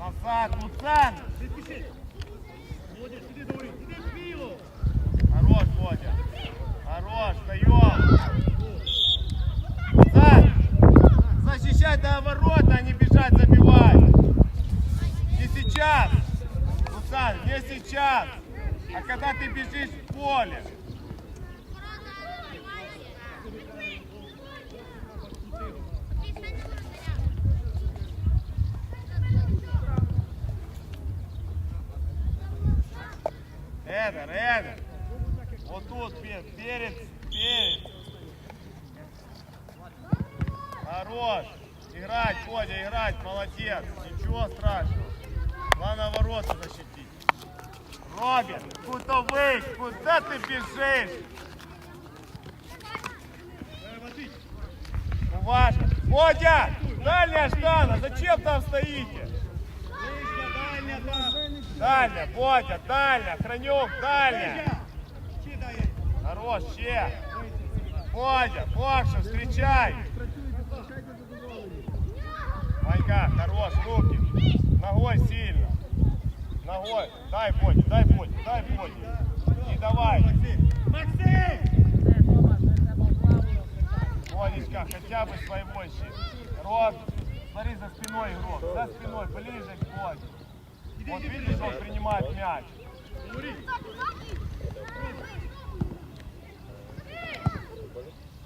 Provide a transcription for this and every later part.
Назад, Луцан! Не спіши. Молодець, іди до воріт. Іди сміло. Хорош, Бодя. Хорош, встаем. Назад! Защищать до ворота, а не бежать забивать. Не сейчас. Луцан, не сейчас. А когда ты бежишь в поле. Эдер, Эдер. Вот тут, перед, перед. Хорош. Играть, Бодя, играть, молодец. Ничего страшного. Главное ворота защитить. Робин, кутовый, куда ты бежишь? Уважно. Бодя, дальняя штана, зачем там стоите? Дальня, Бодя, дальня, Хранюк, дальня. Хорош, ще. Бодя, Бокша, встречай. Ванька, хорош, руки. Ногой сильно. Ногой. Дай Боди, дай Боди, дай Боди. Не давай. Максим. Бодечка, хотя бы своего ищи. Рот, смотри за спиной игрок. За спиной, ближе к Боде. Іди, Вот іди, видишь, он іди. принимает мяч. Говори.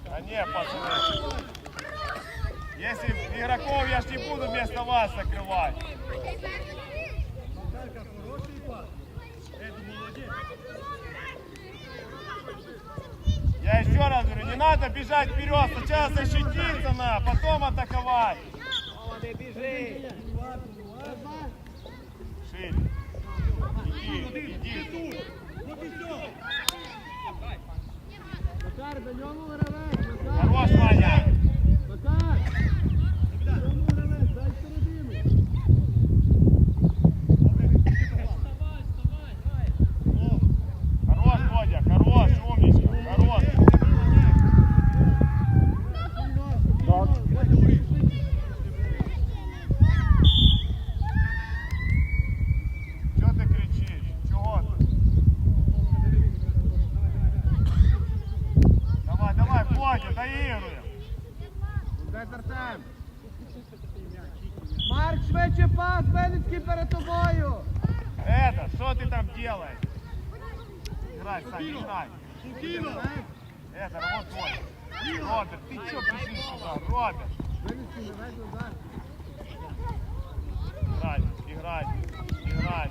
Да не, пацаны. Если игроков я ж не буду вместо вас закрывать. Наталька, хороший пас. Еду, молодець. Я еще раз говорю, не надо бежать вперед, сначала защититься на, потом атаковать. Шире. Иди, Макар, до ньому гравець, Макар! Хорош, Ваня. Макар! Богдан. До ньому гравець, дай середину! О, Хорош, Бодя, хорош, умничка, хорош. давай, говори. Что ты кричишь? Чего ты? Давай, давай, Бодя, доигруем. Дай Артем! Марк, швидше пас, Белицький перед тобою! Это, что ты там делаешь? Играй, Сань, играй. Спокійно. Это, вот твой. Роберт, ты что бежишь сюда? Роберт. Белицький гравець назад! Играй, играй, играй.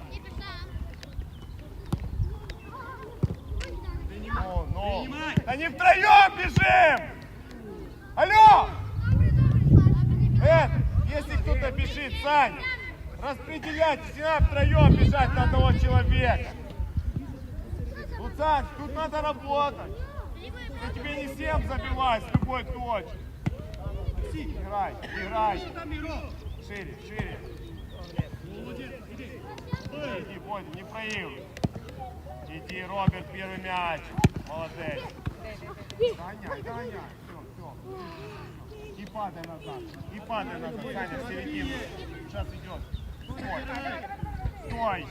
Ну, ну. Принимай. Да не втроем бежим! Алло! Это, если кто-то бежит, Саня, распределяйтесь, не втроем бежать на одного человека. Тут, Сань, тут надо работать. Я тебе не всем забивать с любой точки. Играй, играй. Шире, шире. Иди, Бодя, не проигрывай. Иди, Роберт, первый мяч. Молодец. Гоняй, гоняй. Все, все. И падай назад. И падай назад, Саня, в середину. Сейчас идет. Стой. Стой.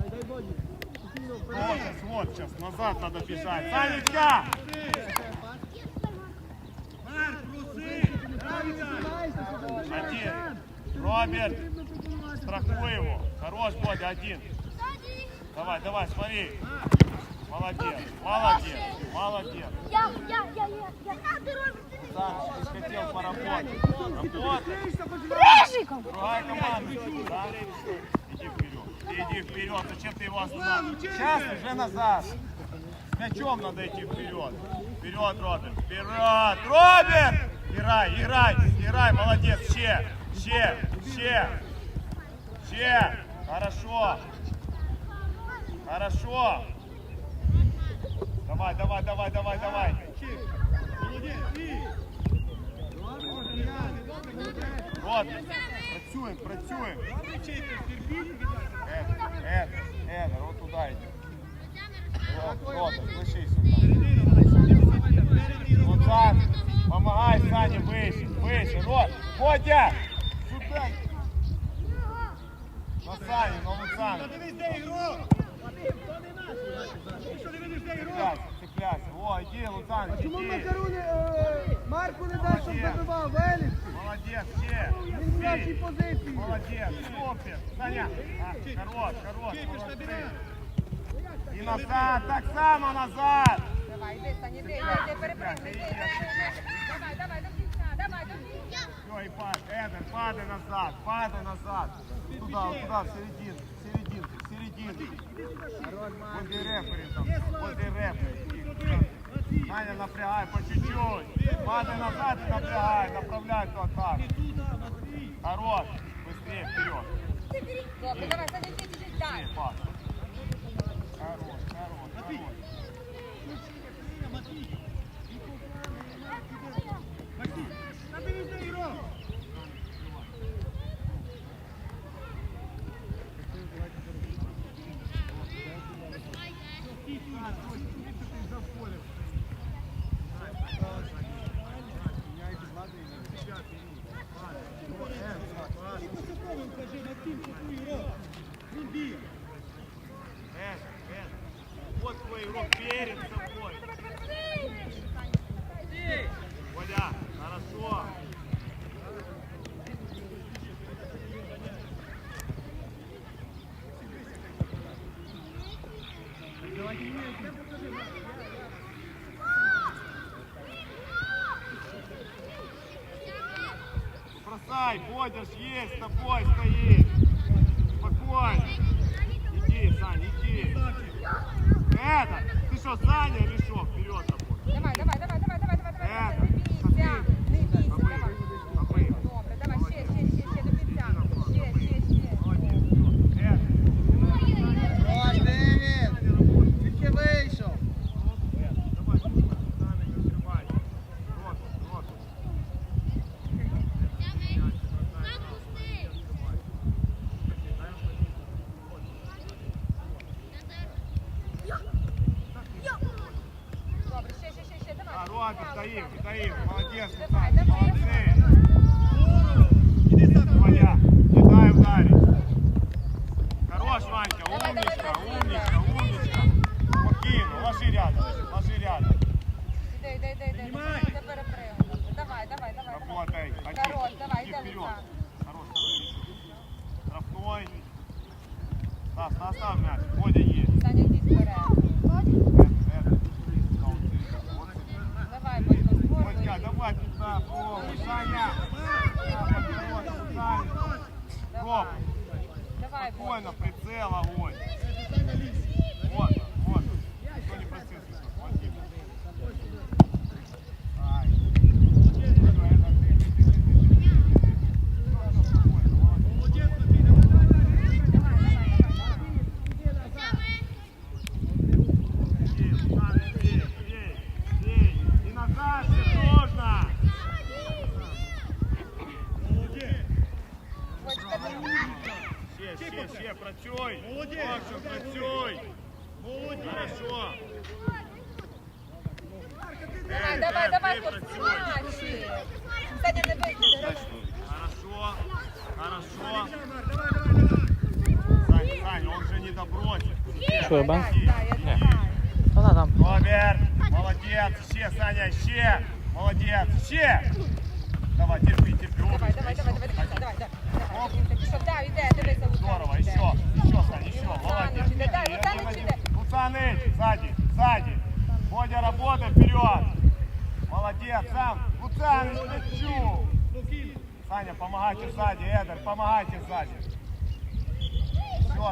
Дай, дай Боді! Спокійно, Вот вперед! сейчас, вот сейчас. Назад надо бежать. Санечка! Марк, проси. Правильно. Займайся, сюди Один. Артем! Роберт, Потрібно пропонувати. страхуй его. Хорош, Бодя, один. Давай, давай, смотри. Молодец, молодец, молодец. Я, я, я, я, я. А, ты Роберт, ты не Саш, ты ж хотел поработать. Режиком! Другая команда. Да? Иди вперед. Ты иди вперед. Зачем ты его останавливаешь? Сейчас уже назад. С мячом надо идти вперед. Вперед, Роберт. Вперед. Роберт! Играй, играй, играй. Молодец. Ще. Ще. Ще. Ще. Хорошо. Хорошо. Давай, давай, давай, давай, давай. Молодець, і. Роберт. Працюємо, працюємо. Кричи, терпіть, віддайте. Эдер, Эдер, Эдер, вот туда иди. Вот, Роберт, слыши сюда. Середина, Ваня. Середина, Вот так. Помогай Сане выше, выше. Рот, Ходя! Сюда. дивись, де ігрок! Ти що не видиш, де ігрок? Цепляйся, цепляйся. О, иди, Луцан, А чому иди. Макаруни е, Марку не дасть, щоб забивав? Велич? Молодец, ще. Він в нашій Бей. позиції. Молодец, супер. Саня, а, хорош, хорош, Кипиш, молодцы. набирай! І назад, так само назад. Давай, йди, Саня, йди, йди, йди, перепригни, йди, йди, йди. Давай, давай, до кінця, давай, до кінця. Все, и падай, Эдер, падай назад, падай назад. Туда, туда, в серединку, в серединку, в серединку. Возле рефери там, возле рефери. Саня, напрягай по чуть-чуть. Падай назад и напрягай, направляй ту атаку. Хорош, быстрее вперед. Добре, давай, йди, йди, дай. Хорош, хорош, хорош. Бросай, Бодя ж есть, с тобой стоит. Давай, Эй, давай, Эй, давай, ты хлопці, працюй. наші. Саня, не викидай, давай. Хорошо, хорошо. Амар, давай, давай, давай. Сань, Сань, он же не добросит. Що, я бан? Дай, дай, я знаю. Та да, там. Роберт, молодец, ще, Саня, ще, молодец, ще. Давай, терпи, терпи, Давай, умничка, давай, еще. давай, давай, давай, давай, давай. Оп. Він пішов, да, йде, дивися, Луцан. Здорово, йде. еще, еще, Сань, еще, Луцаныч молодец. иди, дай, И Иди. Луцаныч, сзади, сзади. Бодя, работай, вперед. Молодец, сам. Луцаныч, плечу. Спокійно. Саня, помогайте сзади, Эдер, помогайте сзади. Все,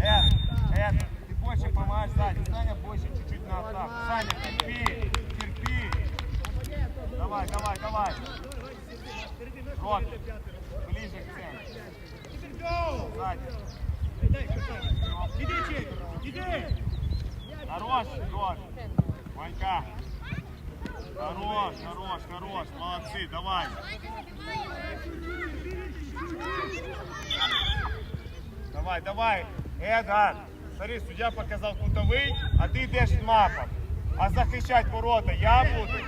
Эд, Эд, ты больше помогаешь сзади. Саня больше чуть-чуть на атаку. Саня, терпи, терпи. Давай, давай, давай. Робин, ближе к центру. Сзади. Дай, красавець. Іди, Хорош, Робин. Ванька. Хорош, хорош, хорош. Молодцы, давай. Давай, давай. Эдан, смотри, судья показал кутовий, а ти йдеш мапом. А захищати ворота я буду.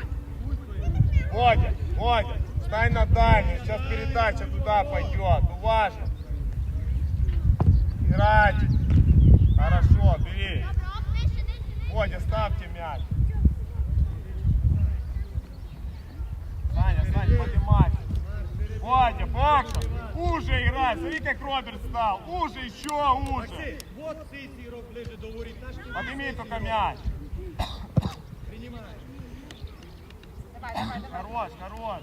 Водя, Водя, стань на дальнюю, сейчас передача туда пойдет. Уважно. Играть. Хорошо, бери. Водя, ставьте мяч. Саня, Саня, поднимай. Водя, боксом. Уже играй. Смотри, как Роберт стал. Уже, еще уже. Максим, вот цей ігрок ближе до воріт. Наш Подними только мяч. приймає. Давай, давай, давай. Хорош, хорош.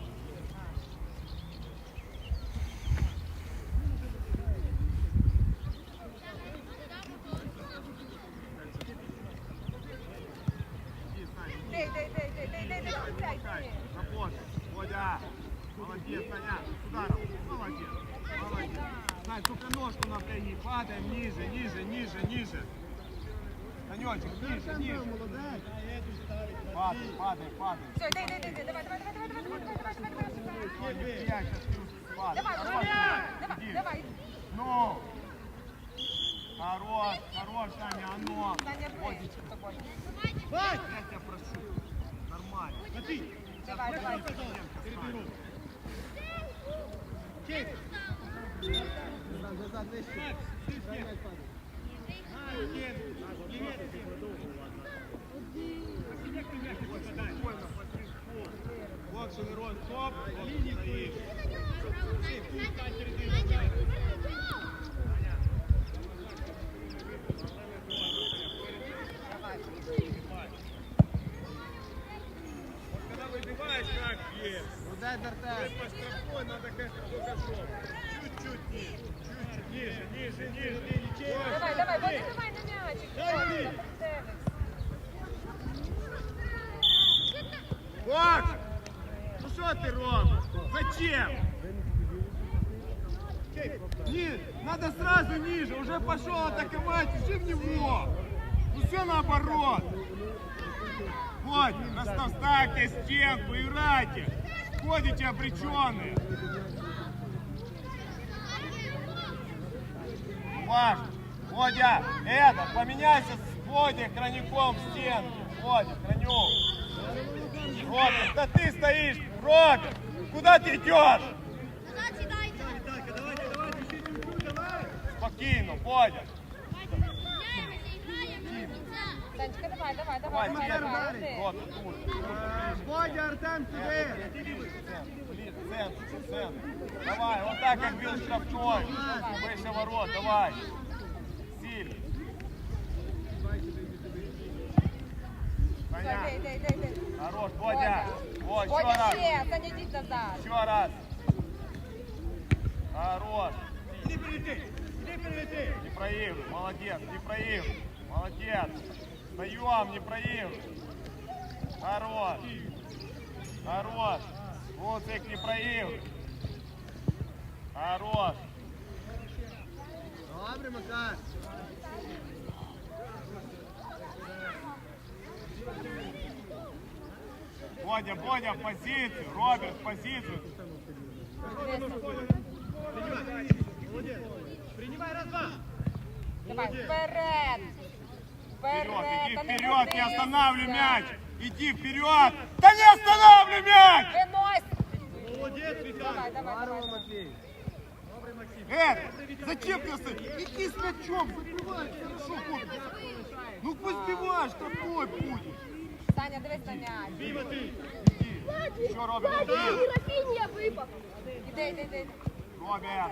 Молодец, Саня. Ударом. Молодец. Молодец. Сань, только ножку напряги. Падаем ниже, ниже, ниже, ниже. Санечек, ниже, ниже. Падай, падай, падай. Все, дай, дай, дай, давай, давай, давай, давай, давай, давай, давай, давай, давай, давай. Падай. Давай, давай, давай. Ну. Хорош, хорош, Саня, оно. Саня, Водя, ближче з тобою. Бать! я тебя прошу. Нормально. Давай, давай. переберу. Вот, Шумирон, топ, линии стоишь. Дартес. По штрафной надо как-то покажу. Чуть-чуть ниже. Чуть ниже, ниже, ниже. Давай, давай, Бодя, давай на м'ячик. Давай, Бокс! Ну что ты, Рома? Зачем? Ни- надо сразу ниже, уже пошел атаковать, ищи в него. Ну все наоборот. Вот, расстав, ставьте стенку, играйте. Ходите обреченные. Важно. Водя, это, поменяйся с Водей Хроником в стенке. Водя, Хронюк. Роберт, да ты стоишь, Роберт! Куда ты идешь? Спокойно, Бодя. Танечка, давай, давай, давай, давай, давай. Вот, Бодя, Артем, сюди. Центр, центр. Давай, вот так, как бил штрафной. Выше ворот, давай. Силь. Хорош, Бодя. Вот, еще раз. Бодя, иди назад. Еще раз. Хорош. Не прилети, не прилети. Ефраим, молодец, Ефраим, молодец. Встаем, не проигрывай. Хорош. Хорош. Луцик, не проигрывай. Хорош. Добре, Макар. Бодя, Бодя, в позицию. Роберт, в позицию. Молодець. Приймай раз-два. Давай, вперед. Вперед, иди вперед, я останавливаю мяч! Иди вперед! Да не останавливай мяч! Молодец, Виталий! Давай, давай, давай. Матвей! Эд, зачем ты остановишь? Иди с мячом, забивай, хорошо, Ну поспеваешь, такой будет. Саня, давай Саня. Дима, ты. Иди. Еще, Робин, иди. Выпал. Иди, иди, иди. Робин.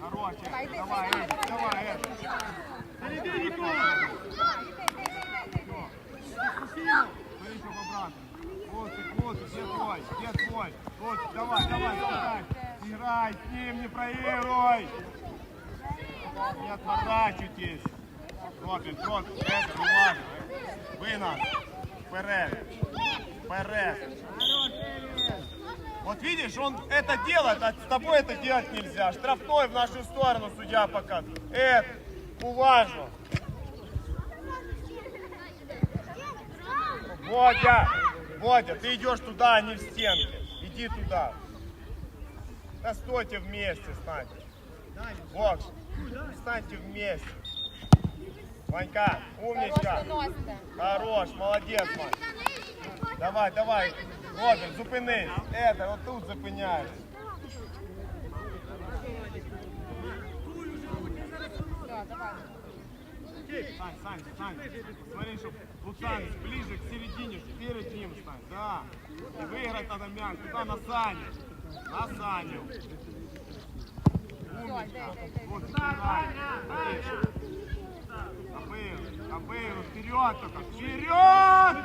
Хорошая. Давай, Эд, давай, Эд. Да не бей, Никола. С ним, не проигрывай. Не отворачивайтесь. Это не важно. Вы нас. Вперед. Вперед. Вот видишь, он это делает, а с тобой это делать нельзя. Штрафной в нашу сторону судья показывает. Это уважно. Водя, Водя, ты идешь туда, а не в стенку. Иди туда. Да стойте вместе, станьте. Бокс, встаньте вместе. Ванька, умничка. Хорош, молодец, Вань. Давай, давай. Роберт, зупинись. Это, вот тут зупиняєш. Все, Сань, Сань, Сань, смотри, чтобы Луцан ближе к середине, перед ним стань, да. И выиграть надо мяч, туда на Саню. На Саню. Умничка. Вот, вперед только, вперед!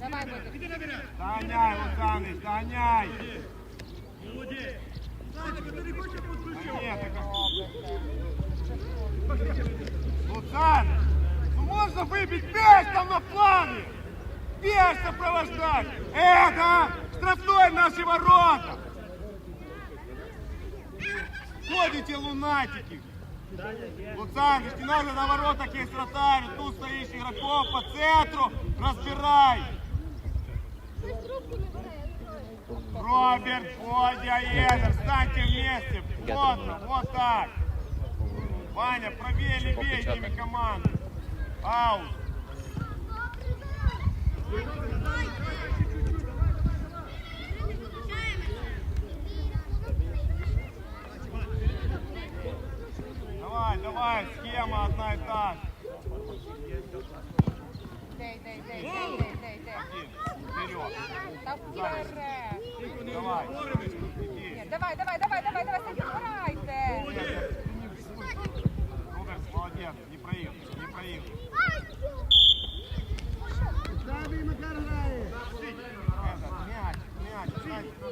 Давай, хочеш подключити? Нет, это Луцан, ну можно выбить мяч там на плане! Мяч сопровождать! Это штрафной наши ворота! Ходите, лунатики! Луцаныч, не надо на воротах есть вратарь, тут стоишь игроков по центру, разбирай! Роберт, Бодя, Эдер, встаньте вместе, плотно, вот так! Ваня, правее, левее ними команды. Аут. Давай, давай, схема одна и та же. Йди, йди, йди, йди, йди, йди. Вперед. Та вперед. Давай. Иди. Ні, Давай, давай, давай, давай, давай, самі грайте. Роберт, молодец, не проиграл, не проиграл.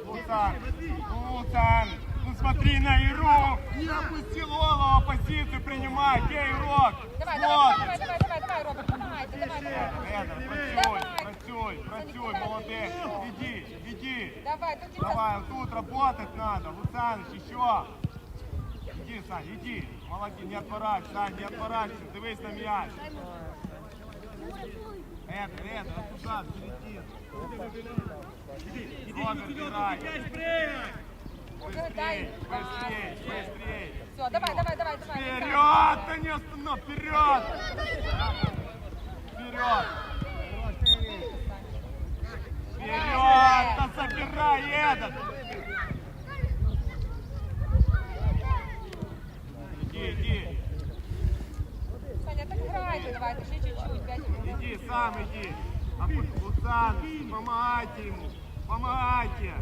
Луцан, Луцан, ну смотри на игру. Не опустил голову, позицию принимай, где игрок? Давай, давай, давай, давай, давай, давай, Роберт, помагайте, давай, давай. Працюй, працюй, молодец. Иди, иди. Давай, тут Давай, тут работать надо. Луцаныч, еще. Иди, Сань, иди. Молодец, не отворачивайся, Сань, не отворачивайся. Дивись на мяч. Эдер, Эдер, вот туда, в играй. Быстрей, быстрей, быстрей. Все, давай, давай, давай, давай. Вперед, да не останов, вперед! Вперед! Вперед! Да забирай этот! Иди, иди, Саня, так грайте, давайте, ще чуть-чуть, п'ять минут. иди, сам иди. А Луцан, помогайте ему, помогайте.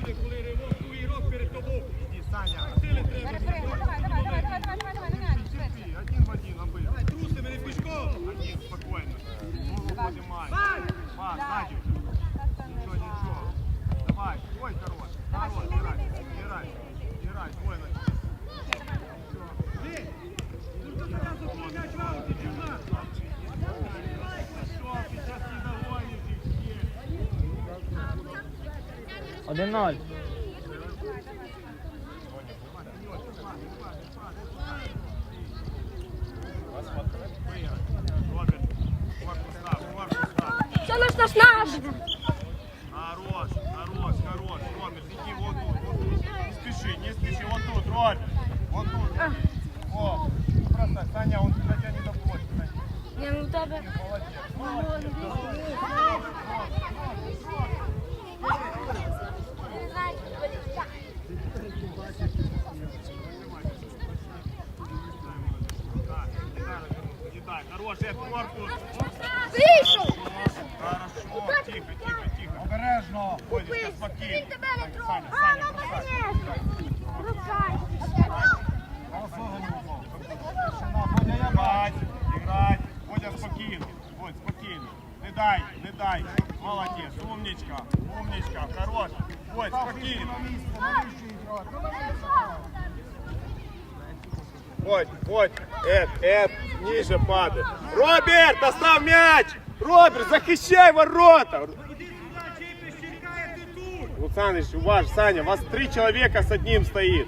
Буде, коли ривок, другий ігрок перед тобою. Иди, Саня. Перепригуй, давай, давай, давай, давай, давай, давай, давай, швидше. Терпи, один в один обыл. Давай, труси мене пішком. Один, спокойно. Голову поднимай. Всех. 1-0. Роберт, корпус став, корпус став. Це наш наш наш. Хорош, хорош, хорош. Роберт, иди вот тут, вот тут. Не спеши, не спеши, вот тут, Роберт. Вот тут. О, просто, Саня, он до тебя не доходит. Саня. Я ну тебе. Молодец, молодец. Не знаю, що поліця. Да, не надо, не дай. Хорош, этот корпус. Вийшов! Хорошо, тихо, тихо, тихо. Обережно. Ходиш, спокійно. Він тебе не трогав. Саня, А, Саня, ну бросай. конечно. Бросай. Играть, играть. Водя спокійно. Водь, спокійно. Не дай, не дай. Молодець, умничка, умничка, хорош. Водь, спокійно. Водь, водь, Эд, Эд, ниже падай. Роберт, остав мяч! Роберт, захищай ворота! Іди сюди, чіпиш, чекає ти тут. Луцаныч, ваш, Саня, вас три человека с одним стоит.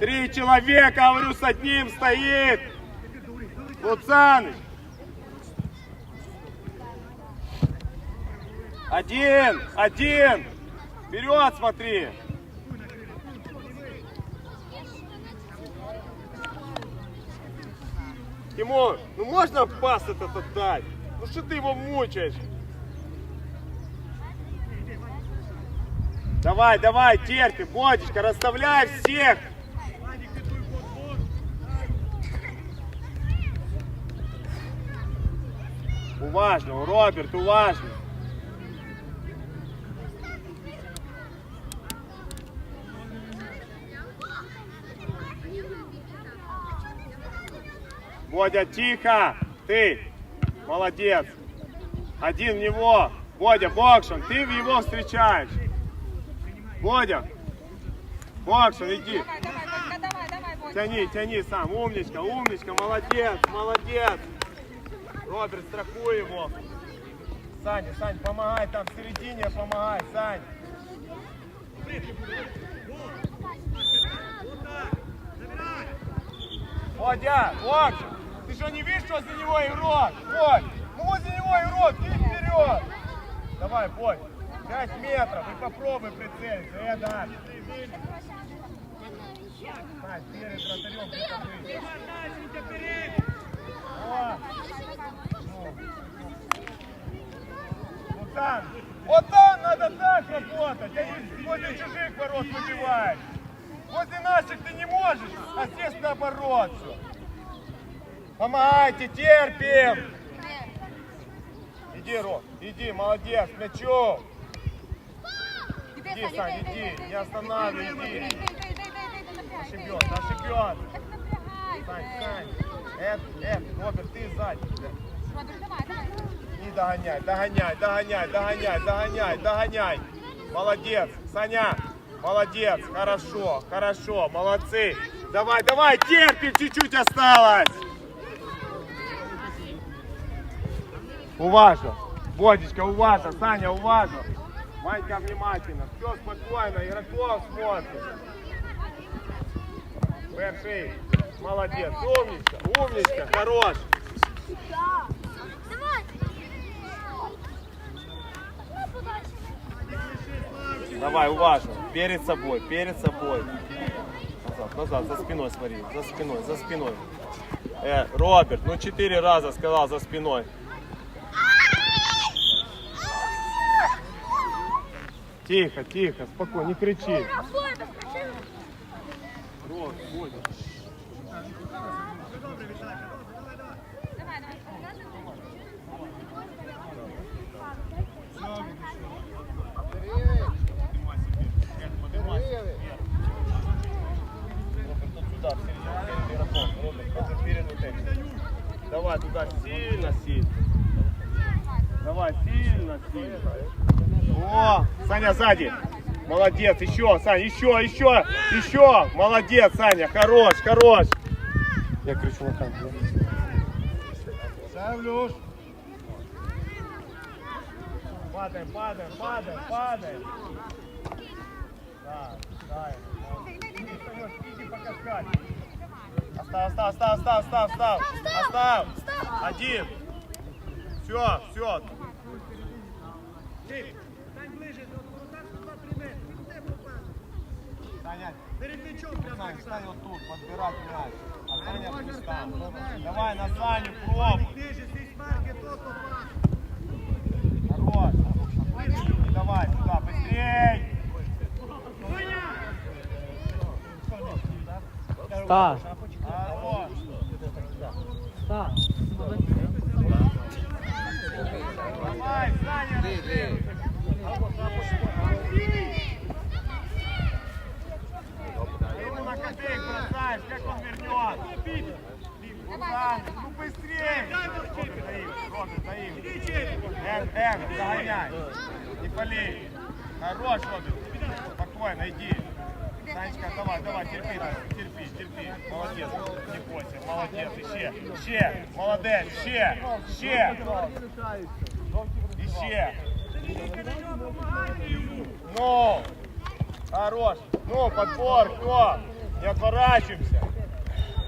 Три человека, говорю, с одним стоит. Луцаныч. Один, один. Вперед смотри. Ему, ну можно пас этот отдать? Ну что ты его мучаешь? Давай, давай, терпи, Бодечка, расставляй всех! Уважно, Роберт, уважно. Водя, тихо! Ты! Молодец! Один в него! Водя, Бокшин, ты в его встречаешь! Водя! Бокшин, иди! Давай, давай, Бодька, давай, давай, Бодька. Тяни, тяни сам, умничка, умничка, молодец, молодец! Роберт, страхуй его! Саня, Сань, помогай там в середине, помогай, Сань! Водя, Бокшин! Ты что, не видишь, что возле него игрок? Бодь! Ну возле него игрок, ты вперед! Давай, Бодь! 5 метров и попробуй прицелиться. Э, да. Сань, перед вратарем! Ну. Ну там, вот там надо так работать, а не возле чужих ворот выбиваешь. Возле наших ты не можешь, а здесь наоборот все. Помогайте, терпим. Иди, Рот, иди, молодец, мячом. Иди, Сань, иди, не останавливай, иди. Ошибет, ошибет. Сань. Сань. Эд, Эд, Роберт, ты сзади. Роберт, догоняй, догоняй, догоняй, догоняй, догоняй, догоняй. Молодец, Саня, молодец, хорошо, хорошо, молодцы. Давай, давай, терпи, чуть-чуть осталось. Уважно, Бодечка, уважно, Саня, уважно. Ванька, внимательно, все спокойно, игроков смотрит. Перший, молодец, умничка, умничка, хорош. Давай, уважно. Перед собой, перед собой. Назад, назад, за спиной смотри. За спиной, за спиной. Э, Роберт, ну четыре раза сказал за спиной. Тихо, тихо, спокойно, не кричи. Рот, Бодя. Давай, давай. Поднимай себе. Эд, поднимай себе. Вверх. Роберт, вот сюда, в середину, перед игроком. Роберт, вот перед вот этим. Давай туда, сильно, сильно. Давай, сильно, сильно. Саня сзади. Молодец, еще, Саня, еще, еще, еще. Молодец, Саня, хорош, хорош. Я кричу на камеру. Савлюш. Падаем, падаем, падаем, падаем. Да, да. Иди, пока скачь. Остав, остав, остав, остав, остав, остав. Остав. Один. Все, все. Стань ближе до воротар, 2-3 метри. Він буде попасти. Саня, стань вот тут, подбирать мяч. А Саня пусть там, давай. На Саню пробуй. Хорош. Давай сюда, быстрей. Стас, Хорош. Стас. Давай, Саня. Ты ему на копейк бросаешь, как вернет. Руслан, ну быстрее. Роберт, даим, Роберт, даим. Эн, эн, загоняй. Не пали. Хорош, Роберт. Спокойно, иди. Санечка, давай, давай, терпи, терпи, терпи. Молодец, не бойся, молодец. Ще, ще, молодець, ще, ще. Іще. Ну, хорош. Ну, подбор, кто? Не отворачиваемся.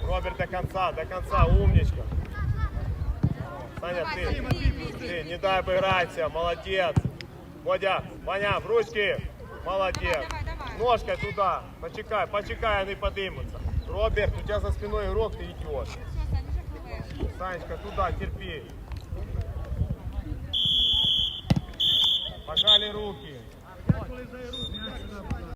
Роберт до конца, до конца, умничка. Саня, ты, ты, не дай обыграться, молодец. Водя, Ваня, в ручки, молодец. Ножкой туда, почекай, почекай, они поднимутся. Роберт, у тебя за спиной игрок, ты идешь. Санечка, туда, терпи. Пожали руки.